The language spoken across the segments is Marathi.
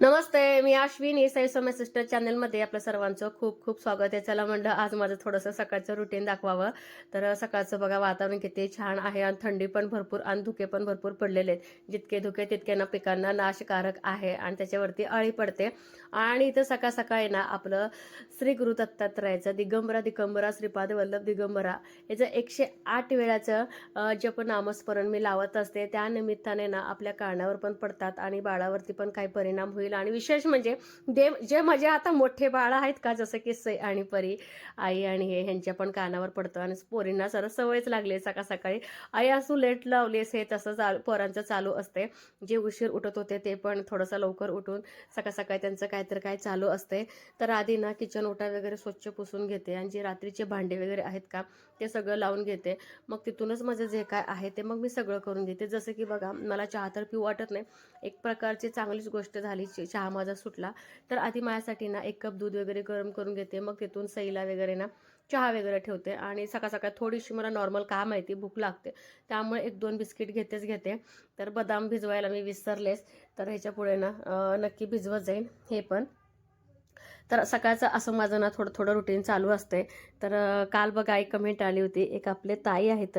नमस्ते मी अश्विनी साई समय सिस्टर चॅनलमध्ये आपल्या सर्वांचं खूप खूप स्वागत आहे. चला म्हणलं आज माझं थोडंसं सकाळचं रुटीन दाखवावं. तर सकाळचं बघा वातावरण किती छान आहे आणि थंडी पण भरपूर आणि धुके पण भरपूर पडलेले आहेत. जितके धुके तितके ना पिकांना नाशकारक आहे आणि त्याच्यावरती अळी पडते. आणि इथं सकाळ सकाळी ना आपलं श्री गुरु दत्तात्रयाचं दिगंबरा दिगंबरा श्रीपाद वल्लभ दिगंबरा. याचं एकशे आठ वेळाचं जप नामस्मरण मी लावत असते. त्या निमित्ताने ना आपल्या कानावर पण पडतात आणि बाळावरती पण काही परिणाम होईल. आणि विशेष म्हणजे देव जे माझे आता मोठे बाळ आहेत का जसं की सई आणि परी आई आणि हे ह्यांच्या पण कानावर पडतं. आणि पोरींना सर सवयच लागली सकाळ सकाळी. आई असू लेट लावलीस हे तसं चाल पोरांचं चालू असते. जे उशीर उठत होते ते पण थोडंसं लवकर उठून सकाळ सकाळी त्यांचं काहीतरी काय चालू असते. तर आधी ना किचन ओटा वगैरे स्वच्छ पुसून घेते. आणि जे रात्रीचे भांडे वगैरे आहेत का ते सगळं लावून घेते. मग तिथूनच माझं जे काय आहे ते मग मी सगळं करून घेते. जसं की बघा मला चहा तर पिऊ वाटत नाही. एक प्रकारची चांगलीच गोष्ट झाली च- चहा माझा सुटला तर आधी माझ्यासाठी ना एक कप दूध वगैरे गरम करून घेते. मग तिथून सईला वगैरे ना चहा वगैरे ठेवते आणि सकाळ सकाळ थोडीशी मला नॉर्मल काय माहिती भूक लागते. त्यामुळे एक दोन बिस्किट घेतेच घेते. तर बदाम भिजवायला मी विसरलेच. तर ह्याच्या पुढे ना नक्की भिजवत जाईन हे पण. तर सकाळचं असं माझं ना थोडं थोडं रुटीन चालू असते. तर काल बघा एक कमेंट आली होती. एक आपले ताई आहेत.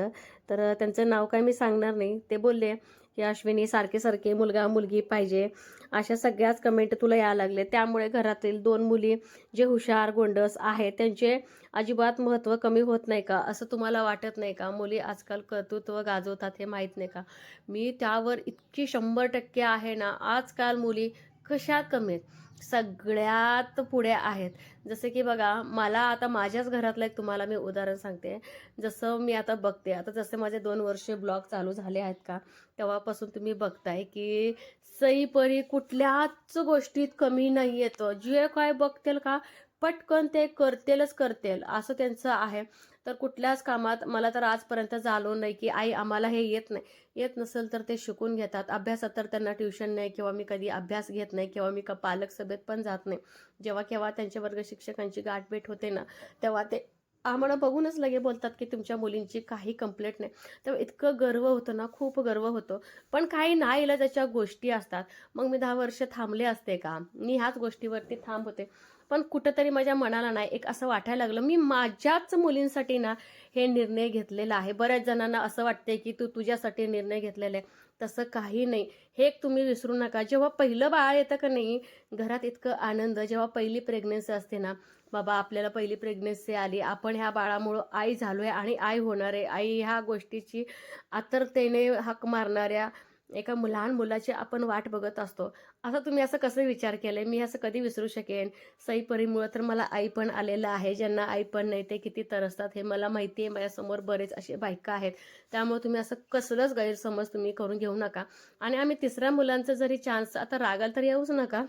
तर त्यांचं नाव काय मी सांगणार नाही. ते बोलले की अश्विनी सारखे सारखे मुलगा मुलगी पाहिजे. अशा सगळ्याच कमेंट तुला यायला लागले. त्यामुळे घरातील दोन मुली जे हुशार गोंडस आहेत त्यांचे अजिबात महत्त्व कमी होत नाही का? असं तुम्हाला वाटत नाही का? मुली आजकाल कर्तृत्व गाजवतात हे माहीत नाही का? मी त्यावर इतकी शंभर टक्के आहे ना आजकाल मुली कशा कमी आहेत सगळ्यात पुढे आहेत. जसे की बघा मला आता माझ्याच घरातलं एक तुम्हाला मी उदाहरण सांगते. जसं मी आता बघते आता जसे माझे दोन वर्ष ब्लॉग चालू झाले आहेत का तेव्हापासून तुम्ही बघताय की सईपरी कुठल्याच गोष्टीत कमी नाही येतं जे काय बघतील का पटकन ते करतेलच करतेल असं त्यांचं आहे. तर कुठल्याच कामात मला तर आजपर्यंत झालो नाही की आई आम्हाला हे येत नाही. येत नसेल तर ते शिकून घेतात. अभ्यासात तर त्यांना ट्युशन नाही किंवा मी कधी अभ्यास घेत नाही किंवा मी का पालक सभेत पण जात नाही. जेव्हा केव्हा त्यांच्या वर्ग शिक्षकांची गाठभेट होते ना तेव्हा ते आम्हाला बघूनच लगे बोलतात की तुमच्या मुलींची काही कंप्लेंट नाही. तेव्हा इतकं गर्व होतं ना खूप गर्व होतो. पण काही नाही त्याच्या गोष्टी असतात. मग मी दहा वर्ष थांबले असते का? मी ह्याच गोष्टीवरती थांब होते. पण कुठंतरी माझ्या मनाला नाही एक असं वाटायला लागलं मी माझ्याच मुलींसाठी ना हे निर्णय घेतलेला आहे. बऱ्याच जणांना असं वाटते की तू तुझ्यासाठी निर्णय घेतलेला आहे. तसं काही नाही. हे एक तुम्ही विसरू नका. जेव्हा पहिलं बाळ येतं का नाही घरात इतकं आनंद जेव्हा पहिली प्रेग्नन्सी असते ना बाबा आपल्याला पहिली प्रेग्नन्सी आली. आपण ह्या बाळामुळं आई झालोय आणि आई होणार आहे. आई ह्या गोष्टीची आतरतेने हाक मारणाऱ्या एका लहान मुलाची आपण वाट बघत असतो. असं तुम्ही असं कसं विचार केलंय? मी असं कधी विसरू शकेन? सईपरीमुळं तर मला आई पण आलेलं आहे. ज्यांना आई पण नाही ते किती तरसतात हे मला माहिती आहे माझ्यासमोर बरेच असे बायका आहेत. त्यामुळे तुम्ही असं कसलंच गैरसमज तुम्ही करून घेऊ नका. आणि आम्ही तिसऱ्या मुलांचं जरी चान्स आता रागाल तर येऊच नका.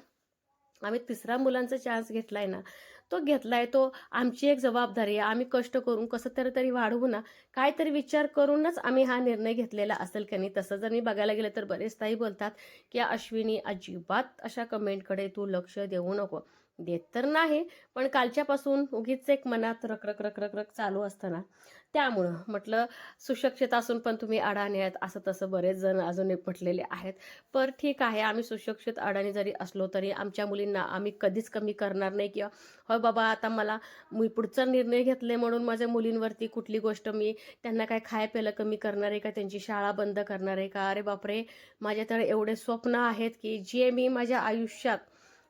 आम्ही तिसऱ्या मुलांचा चान्स घेतलाय ना तो घेतलाय तो आमची एक जबाबदारी आहे. आम्ही कष्ट करून कसं तरी तरी वाढवू ना. काहीतरी विचार करूनच आम्ही हा निर्णय घेतलेला असेल का नाही. तसं जर मी बघायला गेलं तर बरेच ताई बोलतात की अश्विनी अजिबात अशा कमेंटकडे तू लक्ष देऊ नको. देत तर नाही पण कालच्यापासून उगीच एक मनात रखरख रकरक रक चालू असताना त्यामुळं म्हटलं सुशिक्षित असून पण तुम्ही अडाणी आहेत असं तसं बरेच जण अजूनही म्हटलेले आहेत. पर ठीक आहे आम्ही सुशिक्षित अडाणी जरी असलो तरी आमच्या मुलींना आम्ही कधीच कमी करणार नाही. किंवा हो बाबा आता मला मी पुढचा निर्णय घेतले म्हणून माझ्या मुलींवरती कुठली गोष्ट मी त्यांना काय खाय प्यायला कमी करणार आहे का? त्यांची शाळा बंद करणार आहे का? अरे बापरे माझ्या तर एवढे स्वप्न आहेत की जे मी माझ्या आयुष्यात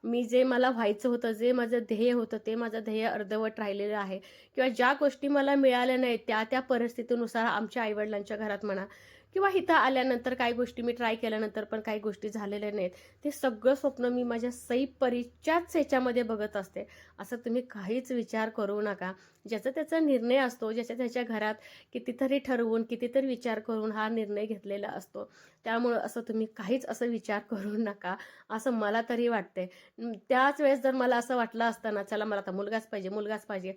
मी जे मला व्हायचं होतं जे माझं ध्येय होतं ते माझं ध्येय अर्धवट राहिलेलं आहे. किंवा ज्या गोष्टी मला मिळाल्या नाहीत त्या त्या परिस्थितीनुसार आमच्या आईवडिलांच्या घरात म्हणा किंवा इथं आल्यानंतर काही गोष्टी मी ट्राय केल्यानंतर पण काही गोष्टी झालेल्या नाहीत. ते सगळं स्वप्न मी माझ्या सई परीच्याच ह्याच्यामध्ये बघत असते. असं तुम्ही काहीच विचार करू नका. ज्याचा त्याचा निर्णय असतो ज्याच्या त्याच्या घरात कितीतरी ठरवून कितीतरी विचार करून हा निर्णय घेतलेला असतो. त्यामुळं असं तुम्ही काहीच असं विचार करू नका असं मला तरी वाटतंय. त्याच वेळेस जर मला असं वाटलं असतं ना चला मला आता मुलगाच पाहिजे मुलगाच पाहिजे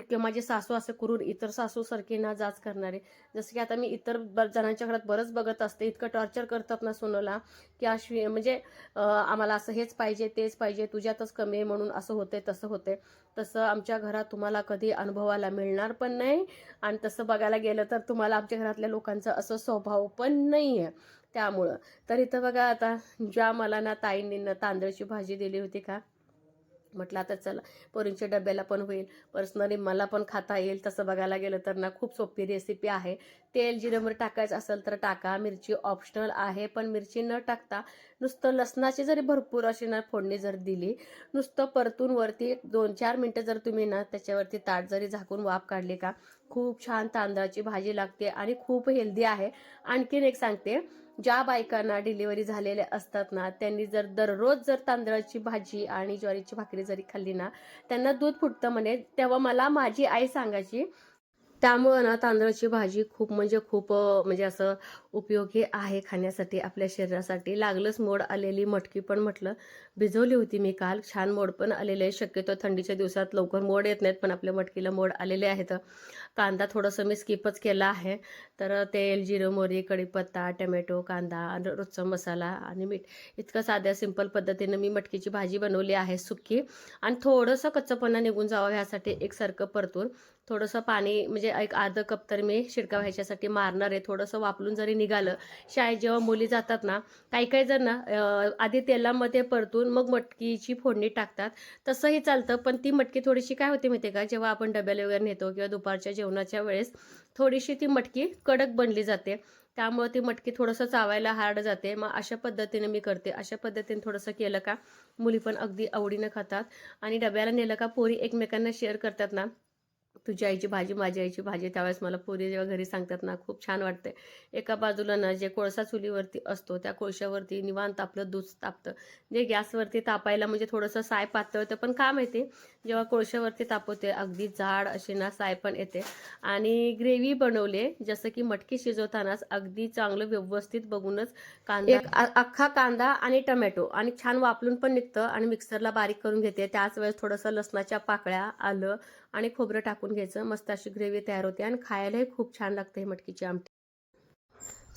किंवा माझे सासू असं करून इतर सासूसारखी ना जाच करणारे. जसं की आता मी इतर जणांच्या घरात बरंच बघत असते इतकं टॉर्चर करतात ना सोनूला की अश्वी म्हणजे आम्हाला असं हेच पाहिजे तेच पाहिजे तुझ्यातच कमी आहे म्हणून असं होते तसं होते तसं आमच्या घरात तुम्हाला कधी अनुभवाला मिळणार पण नाही. आणि तसं बघायला गेलं तर तुम्हाला आमच्या घरातल्या लोकांचा असं स्वभाव पण नाही आहे त्यामुळं. तर इथं बघा आता ज्या मला ना ताईंनी तांदळाची भाजी दिली होती का? म्हटलं आता चला पोरींच्या डब्याला पण होईल. पर्सनली मला पण खाता येईल. तसं बघायला गेलं तर ना खूप सोपी रेसिपी आहे. तेल जिरंवर टाकायचं असेल तर टाका. मिरची ऑप्शनल आहे पण मिरची न टाकता नुसतं लसणाची जरी भरपूर अशी ना फोडणी जर दिली नुसतं परतून वरती दोन चार मिनटं जर तुम्ही ना त्याच्यावरती ताट जरी झाकून वाफ काढली का खूप छान तांदळाची भाजी लागते आणि खूप हेल्दी आहे. आणखीन एक सांगते ज्या बायकांना डिलिव्हरी झालेल्या असतात ना त्यांनी जर दररोज जर तांदळाची भाजी आणि ज्वारीची भाकरी जरी खाल्ली ना त्यांना दूध फुटतं म्हणे. तेव्हा मला माझी आई सांगायची त्यामुळं ना तांदळाची भाजी खूप म्हणजे खूप म्हणजे असं उपयोगी आहे खाण्यासाठी आपल्या शरीरासाठी. लागलंच मोड आलेली मटकी पण म्हटलं. भिजवली होती मी काल. छान मोड पण आलेले आहे शक्यतो थंडीच्या दिवसात लवकर मोड येत नाहीत पण आपल्या मटकीला मोड आलेले आहेत. कांदा थोडंसं मी स्किपच केला आहे. तर तेल जिरं मोहरी कढीपत्ता टमॅटो कांदा रोजचा मसाला आणि मीठ. इतकं साध्या सिंपल पद्धतीनं मी मटकीची भाजी बनवली आहे सुक्की. आणि थोडंसं कच्चपणा निघून जावं ह्यासाठी एकसारखं परतून थोडंसं पाणी म्हणजे एक अर्ध कप तर मी शिडका व्हायच्यासाठी मारणार आहे. थोडंसं वापरून जरी निघालं शाळेत जेव्हा मुली जातात ना काही काही जण ना आधी तेलामध्ये परतून मग मटकीची फोडणी टाकतात. तसंही चालतं पण ती मटकी थोडीशी काय होते माहिती का? जेव्हा आपण डब्याला वगैरे नेतो किंवा दुपारच्या जेवणाच्या वेळेस थोडीशी ती मटकी कडक बनली जाते. त्यामुळे ती मटकी थोडंसं चावायला हार्ड जाते. मग अशा पद्धतीने मी करते. अशा पद्धतीने थोडंसं केलं का मुली पण अगदी आवडीनं खातात. आणि डब्याला नेलं का पोरी एकमेकांना शेअर करतात ना तुझी आईची भाजी माझी आईची भाजी. त्यावेळेस मला पोरी जेव्हा घरी सांगतात ना खूप छान वाटते एका बाजूला ना जे कोळसा चुलीवरती असतो त्या कोळशावरती निवांत आपलं दूध तापतं. जे गॅसवरती तापायला म्हणजे थोडंसं साय पातळतं पण का माहिती जेव्हा कोळशावरती तापवते अगदी जाड अशी ना साय पण येते. आणि ग्रेव्ही बनवले जसं की मटकी शिजवतानाच अगदी चांगलं व्यवस्थित बघूनच कांदा. एक अख्खा कांदा आणि टमॅटो आणि छान वापरून पण निघतं आणि मिक्सरला बारीक करून घेते. त्याच वेळेस थोडंसं लसणाच्या पाकळ्या आलं आणि खोबरं टाकून घ्यायचं. मस्त अशी ग्रेव्ही तयार होते आणि खायलाही खूप छान लागते मटकीची आमटी.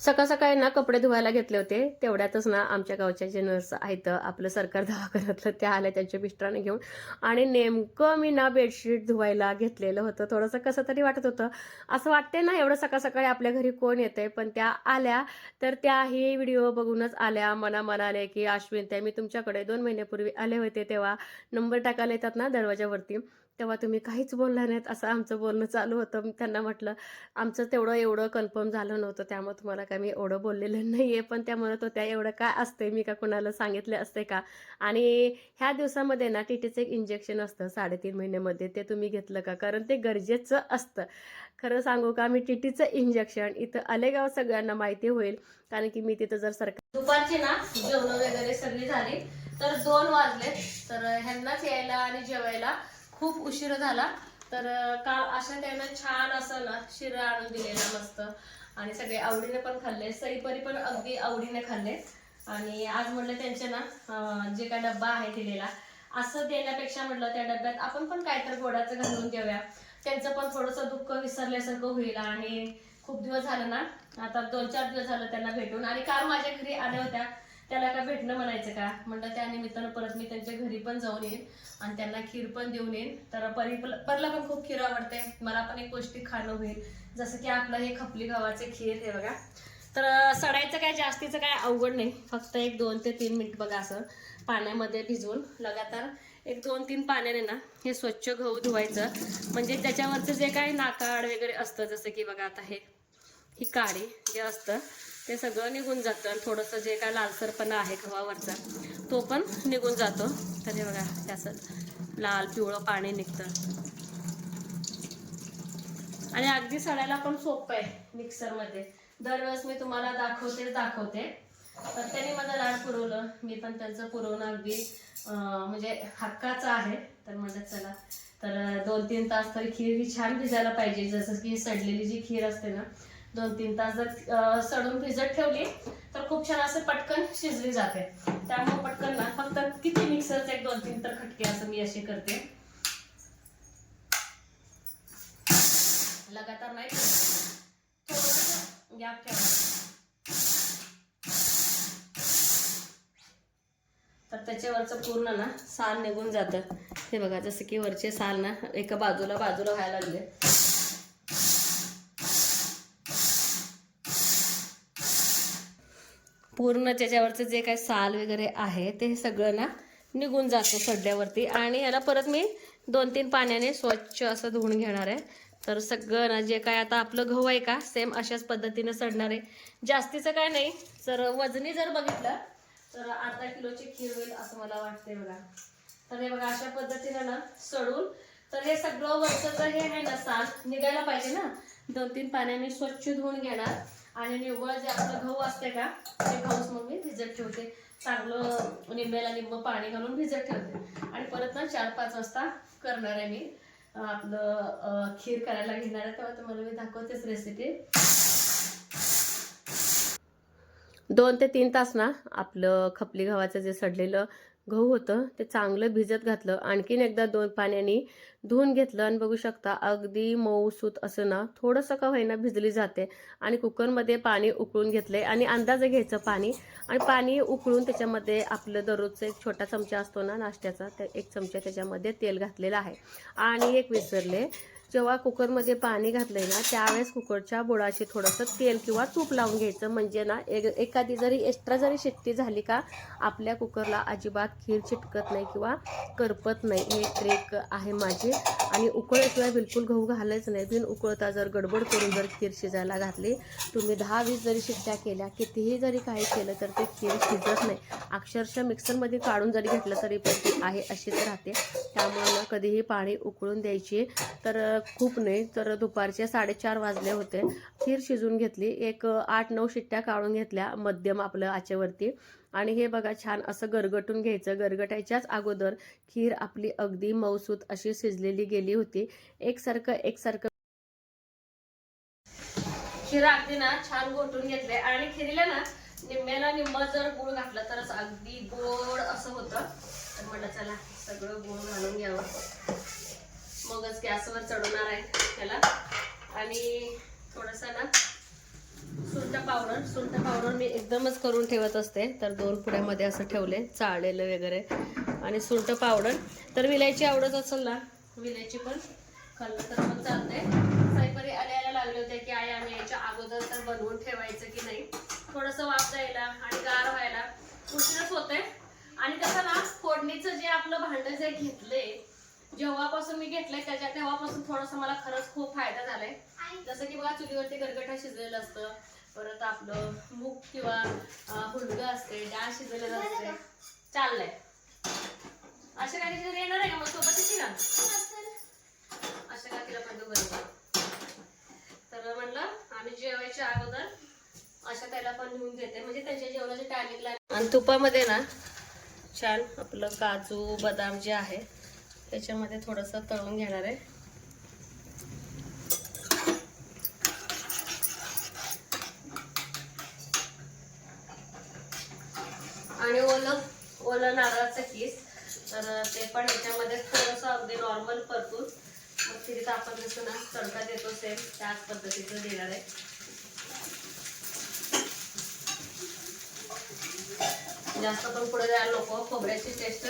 सकाळ सकाळी ना कपडे धुवायला घेतले होते. तेवढ्यातच ना आमच्या गावच्या जे नर्स आहेत आपलं सरकार दवाखान्यातलं त्या आल्या त्यांच्या मिस्टरांनी घेऊन. आणि नेमकं मी ना बेडशीट धुवायला घेतलेलं होतं. थोडंसं कसं तरी वाटत होतं. असं वाटते ना एवढं सकाळ सकाळी आपल्या घरी कोण येतंय पण त्या आल्या. तर त्याही व्हिडिओ बघूनच आल्या. मना म्हणाले की अश्विन त्या मी तुमच्याकडे दोन महिन्यापूर्वी आले होते तेव्हा. नंबर टाकायला येतात ना दरवाजावरती. तेव्हा तुम्ही काहीच बोलला नाहीत असं आमचं बोलणं चालू होतं. त्यांना म्हटलं आमचं तेवढं एवढं कन्फर्म झालं नव्हतं त्यामुळे तुम्हाला काय मी एवढं बोललेलं नाही आहे पण त्या म्हणत होत्या एवढं काय असतंय? मी का कुणाला सांगितले असते का? आणि ह्या दिवसामध्ये ना टीटीचं एक इंजेक्शन असतं साडेतीन महिन्यामध्ये ते तुम्ही घेतलं का? कारण ते गरजेचं असतं. खरं सांगू का मी टीटीचं इंजेक्शन इथं आलेगाव सगळ्यांना माहिती होईल कारण की मी तिथं जर सरकार दुपारची ना जेवण वगैरे सगळी झाली तर दोन वाजले. तर ह्यांनाच यायला आणि जेवायला खूप उशीर झाला. तर काल अशा त्यानं छान असं ना शिरा आणून दिलेला मस्त. आणि सगळे आवडीने पण खाल्ले. सईपरी पण अगदी आवडीने खाल्ले. आणि आज म्हटलं त्यांचे ना जे काय डब्बा आहे दिलेला असं देण्यापेक्षा म्हटलं त्या डब्यात आपण पण काहीतरी गोडाचं घालून देऊया त्यांचं पण थोडंसं दुःख विसरल्यासारखं होईल. आणि खूप दिवस झालं ना आता दोन चार दिवस झालं त्यांना भेटून. आणि काल माझ्या घरी आल्या होत्या. त्याला का भेटणं म्हणायचं का? म्हणलं त्या निमित्तानं परत मी त्यांच्या घरी पण जाऊन येईन आणि त्यांना खीर पण देऊन येईन. तर परी परला पण खूप खीर आवडते. मला पण एक पौष्टिक खाणं होईल. जसं की आपलं हे खपली गव्हाचे खीर हे बघा. तर सडायचं काय जास्तीचं काय अवघड नाही. फक्त एक दोन ते तीन मिनिट बघा असं पाण्यामध्ये भिजवून. लगातार एक दोन तीन पाण्याने ना हे स्वच्छ गहू धुवायचं. म्हणजे त्याच्यावरचं जे काय नाकाड वगैरे असतं जसं की बघा आता हे ही काळी जे असतं ते सगळं निघून जातं. आणि थोडंसं जे काय लालसरपणा आहे गव्हावरचा तो पण निघून जातो. तर हे बघा त्याचं लाल पिवळं पाणी निघतं. आणि अगदी सडायला पण सोपं आहे मिक्सरमध्ये. दरवेळेस मी तुम्हाला दाखवते दाखवते. तर त्यांनी माझं लाड पुरवलं. मी पण त्यांचं पुरवणं अगदी म्हणजे हक्काचं आहे. तर म्हणत चला. तर दोन तीन तास तरी खीर ही छान भिजायला पाहिजे. जसं की सडलेली जी खीर असते ना दोन तीन तास जर सडून भिजत ठेवली तर खूप छान असं पटकन शिजली जाते. त्यामुळे पटकन ना फक्त किती मिक्सरचे एक दोन तीन तर खटके असं मी असे करते. लगातार नाही गॅप ठेवा. तर त्याच्यावरचं पूर्ण ना साल निघून जातं. हे बघा जसं की वरचे साल ना एका बाजूला बाजूला व्हायला लागले. पूर्ण त्याच्यावरचं जे काही साल वगैरे आहे ते सगळं ना निघून जातो सड्यावरती आणि याला परत मी दोन तीन पाण्याने स्वच्छ असं धुवून घेणार आहे. तर सगळं ना जे काय आता आपलं गहू आहे का सेम अशाच पद्धतीनं सडणार आहे. जास्तीचं काय नाही जर वजनी जर बघितलं तर अर्धा किलोची खीर होईल असं मला वाटते बघा. तर हे बघा अशा पद्धतीनं ना सडून तर हे सगळं वरचं हे आहे ना साल निघायला पाहिजे ना. दोन तीन पाण्याने स्वच्छ धुवून घेणार. आणि निव्वळ जे आपलं गहू असते का ते गहूच मग मी भिजत ठेवते. चांगलं निंब्याला निंब पाणी घालून भिजत ठेवते. आणि परत ना चार पाच वाजता करणार आहे मी आपलं खीर करायला घेणार आहे. तेव्हा तुम्हाला मी दाखवतेच रेसिपी दोन ते तीन तास ना आपलं खपली गव्हाचं जे सडलेलं गहू होतं ते चांगलं भिजत घातलं. आणखीन एकदा दोन पाण्याने धुवून घेतलं आणि बघू शकता अगदी मऊसूत असं ना थोडंसं का होईना भिजली जाते. आणि कुकरमध्ये पाणी उकळून घेतले आणि अंदाजे घ्यायचं पाणी. आणि पाणी उकळून त्याच्यामध्ये आपलं दररोजचा एक छोटा चमचा असतो ना नाश्त्याचा त्या एक चमचा त्याच्यामध्ये तेल घातलेलं आहे. आणि एक विसरले. जेव्हा कुकरमध्ये पाणी घातलंय ना त्यावेळेस कुकरच्या बुडाशी थोडंसं तेल किंवा तूप लावून घ्यायचं. म्हणजे ना एक एखादी जरी एक्स्ट्रा जरी शिट्टी झाली का आपल्या कुकरला अजिबात खीर चिटकत नाही किंवा करपत नाही. हे ट्रेक आहे माझी. आणि उकळल्याशिवाय बिलकुल गहू घालायचं नाही. बिन उकळता जर गडबड करून जर खीर शिजायला घातली तुम्ही दहा वीस जरी शिट्ट्या केल्या कितीही जरी काही केलं तर ते खीर शिजत नाही. अक्षरशः मिक्सरमध्ये काढून जरी घेतलं तरी पण ती आहे अशीच राहते. त्यामुळे ना कधीही पाणी उकळून द्यायची. तर खूप नाही तर दुपारचे साडेचार वाजले होते. खीर शिजून घेतली. एक आठ नऊ शिट्ट्या काढून घेतल्या मध्यम आपलं आचेवरती. आणि हे बघा छान असं गरगटून घ्यायचं. गरगटायच्याच अगोदर खीर आपली अगदी मौसूत अशी शिजलेली गेली होती. एकसारखं एकसारखं. खीर अगदी ना छान गोटून घेतले. आणि खिरीला ना निम्म्याला निम्मा जर गुळ घातला तरच अगदी गोड असं होतं. तर म्हटलं चला सगळं गुळ घालून घ्यावं. मगच गॅसवर चढवणार आहे त्याला. आणि थोडंसं ना सुंठ पावडर सुंठ पावडर मी एकदमच करून ठेवत असते. तर दोन पुड्यामध्ये असं ठेवले चाळलेलं वगैरे. आणि सुंठ पावडर. तर विलायची आवडत असेल ना विलायची पण. खाल्लं तर पण चालते साईपरी आल्याला लागले होते की आई आम्ही याच्या अगोदर तर बनवून ठेवायचं की नाही? थोडंसं वाफ द्यायला आणि गार व्हायला उशीरच होते आणि कसं ना फोडणीचं जे आपलं भांडं जे घेतले जेव्हापासून मी घेतलंय त्याच्या तेव्हापासून थोडंसं मला खरंच खूप फायदा झालाय. जसं की बघा चुलीवरती गरगटा शिजलेलं असतं. परत आपलं मूग किंवा हुलगं असते डाळ शिजलेलं असते. चाललंय. अशा काही जर येणार आहे का मग? सोबत येते ना? अशा काकीला पण तू बरोबर तर म्हणलं आम्ही जेवायच्या अगोदर अशा त्याला पण घेऊन देते. म्हणजे त्यांच्या जेवणाच्या टायमिंगला आणि तुपामध्ये ना छान आपलं काजू बदाम जे आहे त्याच्यामध्ये थोडंसं तळून घेणार आहे. आणि ओलं ओलं नारळाचं किस तर ते पण याच्यामध्ये थोडंसं अगदी नॉर्मल परतून मग तिथे आपण जसं ना तडका देतो सेम त्याच पद्धतीचं देणार आहे. जास्त पण पुढे द्यायला नको खोबऱ्याची टेस्ट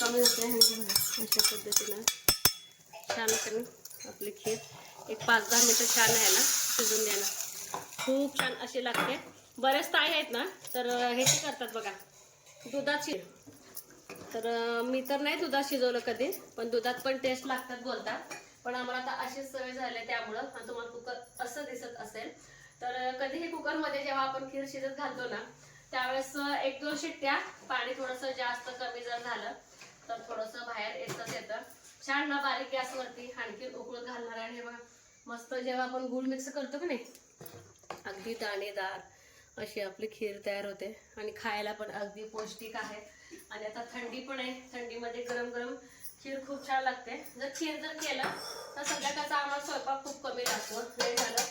कमी होते अशा पद्धतीनं छान असेल आपली खीर. एक पाच दहा मिनटं छान आहे ना शिजून द्यायला खूप छान अशी लागते. बरेच ताई आहेत ना तर ह्याची करतात बघा. दुधाची तर मी तर नाही दुधात शिजवलं कधी पण दुधात पण टेस्ट लागतात बोलतात. पण आम्हाला आता अशीच सवय झाली आहे त्यामुळं आणि तुम्हाला कुकर असं दिसत असेल तर कधीही कुकरमध्ये जेव्हा आपण खीर शिजत घालतो ना त्यावेळेस एक दोन शिट्ट्या पाणी थोडंसं जास्त कमी जर झालं तर थोडंसं बाहेर येतच येतं. छान ना बारीक गॅसवरती आणखी उकळून घालणार आणि बघा मस्त जेव्हा आपण गुळ मिक्स करतो की नाही अगदी दाणेदार अशी आपली खीर तयार होते. आणि खायला पण अगदी पौष्टिक आहे. आणि आता थंडी पण आहे. थंडीमध्ये गरम गरम खीर खूप छान लागते. जर खीर जर केलं तर संध्याकाळचा आम्हाला स्वयंपाक खूप कमी लागतो. हे झालं.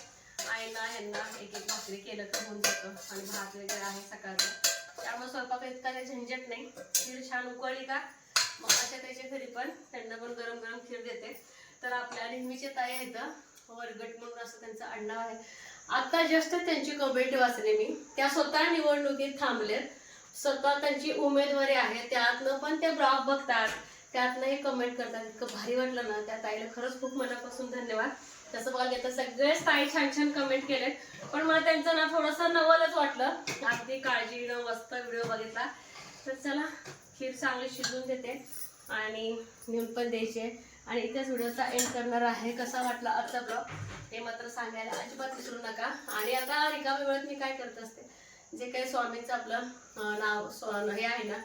आईना ह्यांना एक एक भाकरी केलं तर होऊन जातं. आणि भात वगैरे आहे सकाळचं. त्यामुळे स्वयंपाक इतका काही झंझट नाही. खीर छान उकळली का मग अशा त्याच्या घरी पण त्यांना पण गरम गरम खीर देते. तर आपल्या नेहमीचे ताई आहेत वरगट म्हणून असं त्यांचं आडनाव आहे. आता जस्ट त्यांची कमेंट वाचली मी. त्या स्वतः निवडणुकीत थांबलेत. स्वतः त्यांची उमेदवारी आहे. त्यातनं पण ते ब्लॉग बघतात. त्यातनं हे कमेंट करतात. इतकं भारी वाटलं ना. त्या ताईला खरंच खूप मनापासून धन्यवाद. तसं बघायला गेलं तर सगळेच ताई छान छान कमेंट केलेत. पण मला त्यांचं ना थोडंसं नवलच वाटलं. अगदी काळजी न मस्त व्हिडिओ बघितला. तर चला खीर चांगली शिजवून देते आणि नेऊन पण द्यायचे आणि इथेच व्हिडिओचा एंड करणार आहे. कसा वाटला आजचा ब्लॉग हे मात्र सांगायला अजिबात विसरू नका. आणि आता रिकाम्या वेळेत मी काय करत असते? जे काही स्वामींचं आपलं नाव स्व- हे आहे ना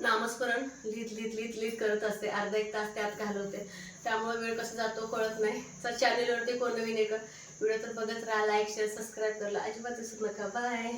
नामस्मरण लिहित लिहित लिहित लिहित करत असते. अर्धा एक तास त्यात घालवते. त्यामुळे वेळ कसा जातो कळत नाही. तर चॅनेलवरती कोण नवीन एक व्हिडिओ तर बघत राहा लाईक शेअर सबस्क्राईब करायला अजिबात विसरू नका. बाय